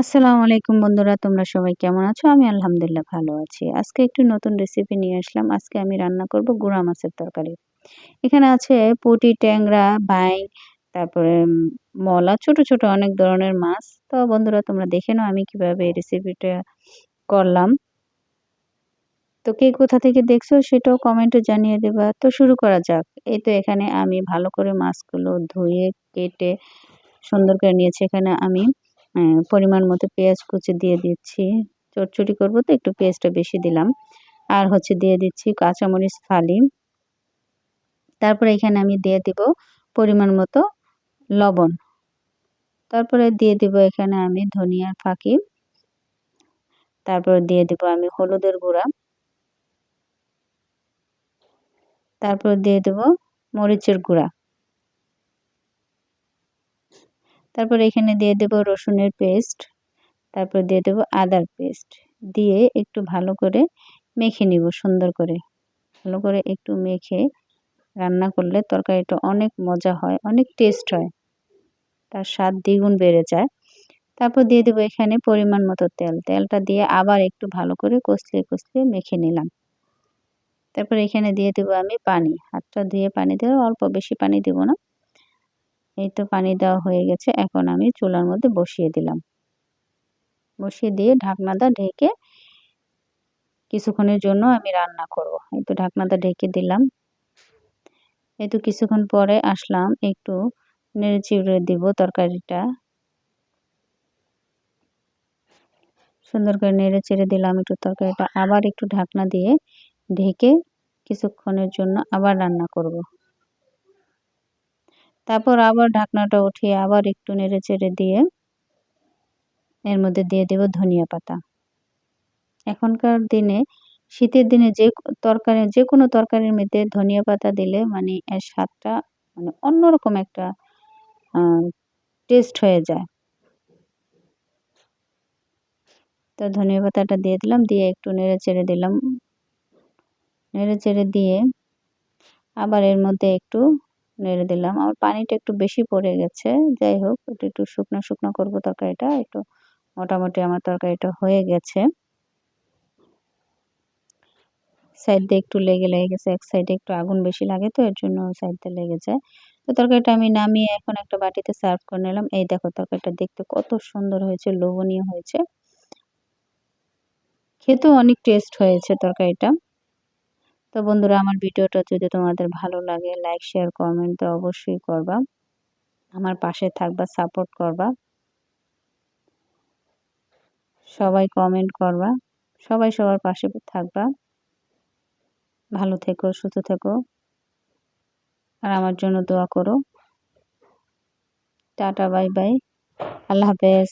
আসসালামু আলাইকুম বন্ধুরা, তোমরা সবাই কেমন আছো? আমি আলহামদুলিল্লাহ ভালো আছি। আজকে একটু নতুন রেসিপি নিয়ে আসলাম। আজকে আমি রান্না করব গুঁড়া মাছের তরকারি। এখানে আছে পুঁটি, ট্যাংরা, বাইং, তারপরে মলা, ছোট ছোট অনেক ধরনের মাছ। তো বন্ধুরা, তোমরা দেখে নাও আমি কীভাবে এই রেসিপিটা করলাম। তো কে কোথা থেকে দেখছ সেটাও কমেন্টে জানিয়ে দেবা। তো শুরু করা যাক। এই তো এখানে আমি ভালো করে মাছগুলো ধুয়ে, কেটে সুন্দর করে নিয়েছি। এখানে আমি পরিমাণ মতো পেঁয়াজ কুচি দিয়ে দিচ্ছি। চটচড়ি করব তো, একটু পেঁয়াজটা বেশি দিলাম। আর হচ্ছে দিয়ে দিচ্ছি কাঁচামরিচ ফালি তারপরে এখানে আমি দিয়ে দিব পরিমাণ মতো লবণ। তারপরে দিয়ে দিব এখানে আমি ধনিয়ার ফাঁকি। তারপরে দিয়ে দিব আমি হলুদের গুঁড়া। তারপর দিয়ে দেব মরিচের গুঁড়া। তারপর এখানে দিয়ে দেব রসুনের পেস্ট, তারপর দিয়ে দেব আদার পেস্ট। দিয়ে একটু ভালো করে মেখে নিব, সুন্দর করে। ভালো করে একটু মেখে রান্না করলে তরকারিটা অনেক মজা হয়, অনেক টেস্ট হয়। তার স্বাদ দ্বিগুণ বেড়ে যায়। তারপর দিয়ে দেবো এখানে পরিমাণ মতো তেল। তেলটা দিয়ে আবার একটু ভালো করে কষলিয়ে কষলিয়ে মেখে নিলাম। তারপর এখানে দিয়ে দেবো আমি পানি। হাতটা ধুয়ে পানি দেবো অল্প বেশি পানি দেব না। এই তো পানি দেওয়া হয়ে গেছে। এখন আমি চুলার মধ্যে বসিয়ে দিলাম। বসিয়ে দিয়ে ঢাকনাটা ঢেকে কিছুক্ষণের জন্য আমি রান্না করব। এই তো ঢাকনাটা ঢেকে দিলাম। এই তো কিছুক্ষণ পরে আসলাম একটু নেড়ে চিড়ে দিব তরকারিটা। সুন্দর করে নেড়ে চেড়ে দিলাম একটু তরকারিটা। আবার একটু ঢাকনা দিয়ে ঢেকে কিছুক্ষণের জন্য আবার রান্না করব। তারপর আবার ঢাকনাটা উঠিয়ে আবার একটু নেড়ে চেড়ে দিয়ে এর মধ্যে দিয়ে দেব ধনিয়া পাতা। এখনকার দিনে, শীতের দিনে যে তরকারি, যে কোনো তরকারির মধ্যে ধনিয়া পাতা দিলে মানে এর স্বাদটা মানে অন্যরকম একটা টেস্ট হয়ে যায়। তো ধনিয়া পাতাটা দিয়ে দিলাম, দিয়ে একটু নেড়ে চেড়ে দিলাম। নেড়ে চেড়ে দিয়ে আবার এর মধ্যে একটু নেড়ে দিলাম। আমার পানিটা একটু বেশি পড়ে গেছে। যাই হোক, একটু একটু শুকনো শুকনো করব তরকারিটা। একটু মোটামুটি আমার তরকারিটা হয়ে গেছে। সাইড দিয়ে একটু লেগে লেগে গেছে। এক সাইডে একটু আগুন বেশি লাগে তো, এর জন্য সাইড দিয়ে লেগে যায়। তো তরকারিটা আমি নামিয়ে এখন একটা বাটিতে সার্ভ করে নিলাম। এই দেখো, তরকারিটা দেখতে কত সুন্দর হয়েছে, লোভনীয় হয়েছে। খেতেও অনেক টেস্ট হয়েছে তরকারিটা। তো বন্ধুরা, আমার ভিডিওটা যদি তোমাদের ভালো লাগে লাইক শেয়ার কমেন্ট তো অবশ্যই করবা। আমার পাশে থাকবা সাপোর্ট করবা। সবাই কমেন্ট করবা। সবাই সবার পাশে থাকবা। ভালো থেকো, সুস্থ থেকো। আর আমার জন্য দোয়া করো। টাটা বাই বাই আল্লাহ হাফেজ।